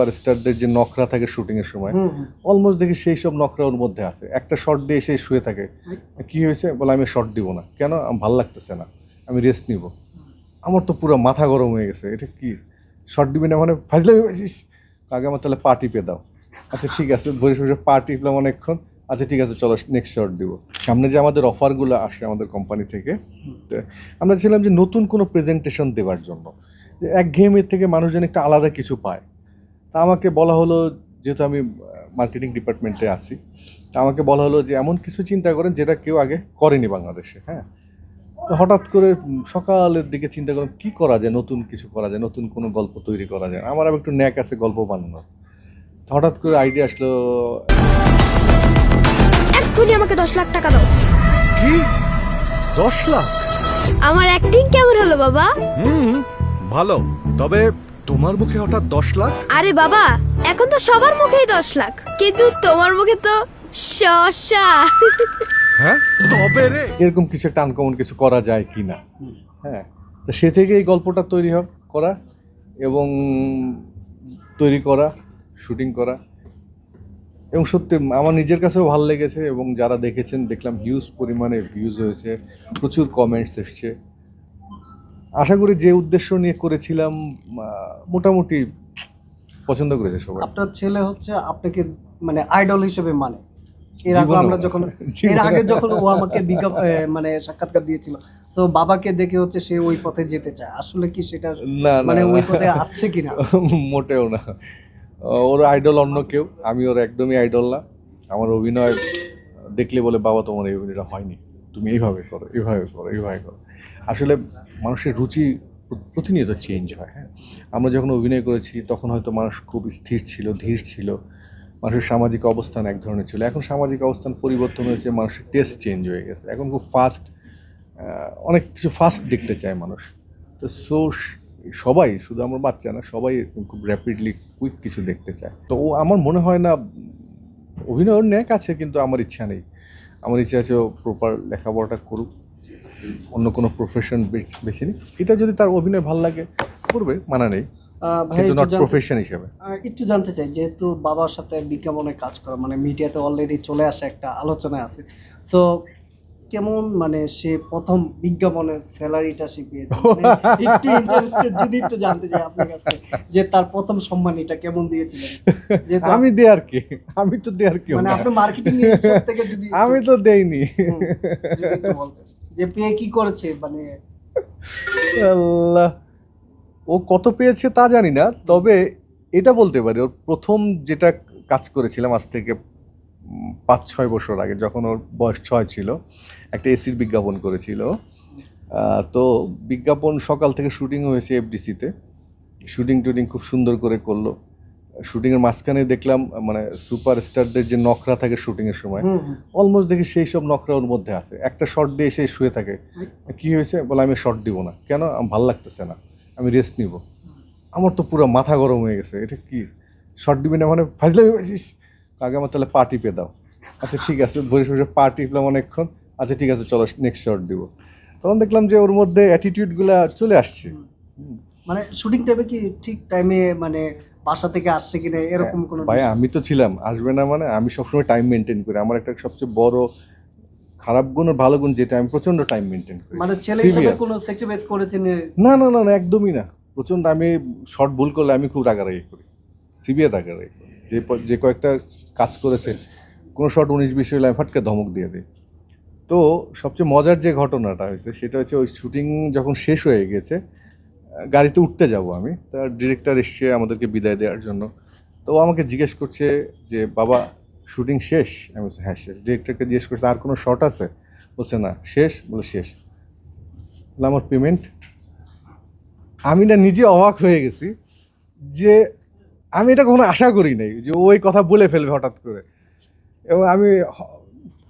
সুপারস্টারদের যে নখরা থাকে শুটিং এর সময় অলমোস্ট দেখি সেই সব নখরা ওর মধ্যে আছে। একটা শর্ট দিয়ে এসে শুয়ে থাকে। কি হয়েছে? বলে আমি শর্ট দিব না। কেন? ভালো লাগতেছে না। আমি রেস্ট নিব। আমার তো পুরো মাথা গরম হয়ে গেছে। এটা কি? শর্ট দিবি না মানে ফাজলামি পাইছিস আগে আমার তাহলে পা টিপে দাও। আচ্ছা ঠিক আছে। বসে বসে পা টিপলাম অনেকক্ষণ। আচ্ছা ঠিক আছে চলো নেক্সট শর্ট দিব। সামনে যে আমাদের অফারগুলো আসে আমাদের কোম্পানি থেকে আমরা ছিলাম যে নতুন কোনো প্রেজেন্টেশন দেওয়ার জন্য। যে এক গেমের থেকে মানুষ যেন একটা আলাদা কিছু পায়। তা আমাকে বলা হলো যেহেতু আমি মার্কেটিং ডিপার্টমেন্টে আছি তা আমাকে বলা হলো যে এমন কিছু চিন্তা করেন যেটা কেউ আগে করেনি বাংলাদেশে হ্যাঁ? তো হঠাৎ করে সকালের দিকে চিন্তা করলাম কি করা যায় নতুন কিছু করা যায় নতুন কোনো গল্প তৈরি করা যায়? আমার আবার একটু ন্যাক আছে গল্প বানানোর হঠাৎ করে আইডিয়া আসলো এক্ষুনি আমাকে দশ লাখ টাকা দাও। কি? দশ লাখ? আমার অ্যাক্টিং কেমন হলো বাবা? হুম ভালো। তবে তোমার মুখে হঠাৎ দশ লাখ? আরে বাবা এখন তো সবার মুখেই দশ লাখ। কিন্তু তোমার মুখে তো শশা। হ্যাঁ? তবে রে। এরকম কিছু একটা আনকমন কিছু করা যায় কি না? হ্যাঁ। তো সে থেকে এই গল্পটা তৈরি হয় করা এবং তৈরি করা শুটিং করা। এবং সত্যি আমার নিজের কাছেও ভালো লেগেছে এবং যারা দেখেছেন দেখলাম হিউজ পরিমাণে ভিউজ হয়েছে প্রচুর কমেন্টস এসছে। আশা করি যে উদ্দেশ্য নিয়ে করেছিলাম মোটামুটি পছন্দ করেছে সবাই। আপনার ছেলে হচ্ছে আপনাকে মানে আইডল হিসেবে মানে। এর আগে আমরা যখন এর আগে যখন ও আমাকে মানে সাক্ষাৎকার দিয়েছিল। তো বাবাকে দেখে হচ্ছে সে ওই পথে যেতে চায়। আসলে কি সেটা মানে ওই পথে আসছে কিনা? মোটেও না। ওর আইডল অন্য কেউ। আমি ওর একদমই আইডল না। আমার অভিনয় দেখলে বলে বাবা তোমার এই অভিনয়টা হয়নি। তুমি এইভাবে করো এইভাবে করো এইভাবে করো। আসলে মানুষের রুচি প্রতিনিয়ত চেঞ্জ হয় হ্যাঁ। আমরা যখন অভিনয় করেছি, তখন হয়তো মানুষ খুব স্থির ছিল, ধীর ছিল। মানুষের সামাজিক অবস্থান এক ধরনের ছিল। এখন সামাজিক অবস্থান পরিবর্তন হয়েছে, মানুষের টেস্ট চেঞ্জ হয়ে গেছে। এখন খুব ফাস্ট অনেক কিছু ফাস্ট দেখতে চায় মানুষ। তো সো সবাই, শুধু আমার বাচ্চা না, সবাই খুব র্যাপিডলি কুইক কিছু দেখতে চায়। তো ও, আমার মনে হয় না, অভিনয় ওর ন্যাক আছে, কিন্তু আমার ইচ্ছা নেই। আমার ইচ্ছা আছে ও প্রপার লেখাপড়াটা করুক। অন্য কোনো প্রফেশন বেছে নিই এটা যদি তার অভিনয় ভালো লাগে করবে মানা নেই। কিন্তু নট প্রফেশন হিসেবে। একটু জানতে চাই যেহেতু বাবার সাথে বিজ্ঞাপনে কাজ করা মানে মিডিয়াতে অলরেডি চলে আসে একটা আলোচনায় আছে। সো কেমন মানে সে প্রথম বিজ্ঞাপনের স্যালারিটা সে পেয়েছে? মানে একটু interested যদি একটু জানতে চাই আপনার কাছে যে তার প্রথম সম্মানীটা কেমন দিয়েছিলেন? আমি আমি আর কি? আমি তো দেয়ার কি মানে আপনার মার্কেটিং থেকে যদি আমি তো দেইনি। যে পেয়ে কি করেছে মানে? আল্লাহ। ও কত পেয়েছে তা জানি না তবে এটা বলতে পারি ওর প্রথম যেটা কাজ করেছিলাম আজ থেকে পাঁচ ছয় বছর আগে যখন ওর বয়স ছয় ছিল একটা এসির বিজ্ঞাপন করেছিল। তো বিজ্ঞাপন সকাল থেকে শুটিং হয়েছে এফডিসিতে শুটিং টুটিং খুব সুন্দর করে করল। শুটিংয়ের মাঝখানে দেখলাম মানে সুপারস্টারদের যে নখরা থাকে শুটিংয়ের সময়। অলমোস্ট দেখি সেই সব নখরা ওর মধ্যে আছে। একটা শর্ট দিয়ে এসে শুয়ে থাকে। কি হয়েছে? বলে আমি শর্ট দিব না। কেন? আমার ভালো লাগতেছে না। আমি রেস্ট নিব। আমার তো পুরো মাথা গরম হয়ে গেছে। এটা কি? শর্ট দিবি না মানে ফাজলামি আগে আমার তাহলে পা টিপে দাও। আচ্ছা ঠিক আছে বসে বসে পা টিপলাম অনেকক্ষণ। আচ্ছা ঠিক আছে চলো নেক্সট শর্ট দিব। তখন দেখলাম যে ওর মধ্যে অ্যাটিটিউডগুলো চলে আসছে। মানে শুটিং টাইমে কি ঠিক টাইমে মানে বাসা থেকে আসছে কিনা এরকম কোনো ভাই আমি তো ছিলাম আসবে না মানে আমি সবসময় টাইম মেনটেন করি। আমার একটা সবচেয়ে বড় খারাপ গুণ আর ভালো গুণ যেটা আমি প্রচণ্ড টাইম মেনটেন করি। মানে ছেলে হিসেবে কোনো স্যাক্রিফাইস করেছেন না না না না একদমই না। প্রচণ্ড আমি শর্ট ভুল করলে আমি খুব রাগারাগি করি। সিভিয়ার রাগারাগি করি। যে যে কয়েকটা কাজ করেছে কোনো শর্ট উনিশ বিশ হলে আমি ফাটকে ধমক দিয়ে দিই তো সবচেয়ে মজার যে ঘটনাটা হয়েছে, সেটা হচ্ছে ওই শুটিং যখন শেষ হয়ে গেছে গাড়িতে উঠতে যাব আমি, তার ডিরেক্টর এসছে আমাদেরকে বিদায় দেওয়ার জন্য। তো ও আমাকে জিজ্ঞেস করছে যে, বাবা শুটিং শেষ? আমি বলছি হ্যাঁ শেষ। ডিরেক্টরকে জিজ্ঞেস করছে, আর কোনো শর্ট আছে? বলছে, না, শেষ। বলে, শেষ। আমার পেমেন্ট আমি না নিজে অবাক হয়ে গেছি যে, আমি এটা কখনো আশা করি নাই যে ওই কথা বলে ফেলবে হঠাৎ করে। এবং আমি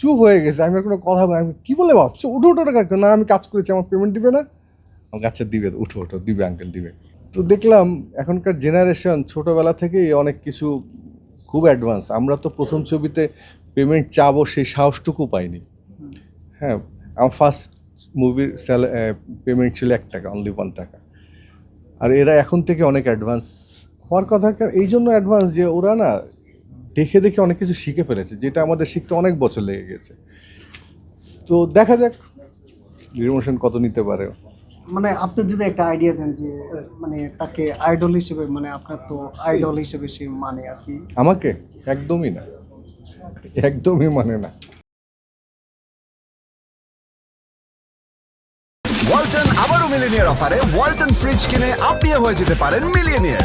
চুপ হয়ে গেছে আমি আর কোনো কথা বলি আমি কী বলে ভাবছ উঠো উঠো টাকা না আমি কাজ করেছি আমার পেমেন্ট দিবে না? আমার কাছে দিবে উঠো উঠো দিবে আঙ্কেল দিবে। তো দেখলাম এখনকার জেনারেশন ছোটোবেলা থেকেই অনেক কিছু খুব অ্যাডভান্স আমরা তো প্রথম ছবিতে পেমেন্ট চাবো সেই সাহসটুকু পাইনি। হ্যাঁ আমার ফার্স্ট মুভির স্যাল পেমেন্ট ছিল এক টাকা অনলি ওয়ান টাকা। আর এরা এখন থেকে অনেক অ্যাডভান্স হওয়ার কথা এই জন্য অ্যাডভান্স যে ওরা না দেখে দেখে অনেক কিছু শিখে ফেলেছে যেটা আমাদের শিখতে অনেক বছর লেগে গেছে। তো দেখা যাক রিমোশন কত নিতে পারে। মানে আপনি যদি একটা আইডিয়া দেন যে মানে তাকে আইডল হিসেবে মানে আপনার তো আইডল হিসেবে সে মানে আর কি। আমাকে? একদমই না। একদমই মানে না। ওয়ালটন আবারও মিলিনিয়ার অফারে ওয়ালটন ফ্রিজ কিনে আপনিও হয়ে যেতে পারেন মিলিয়নিয়ার।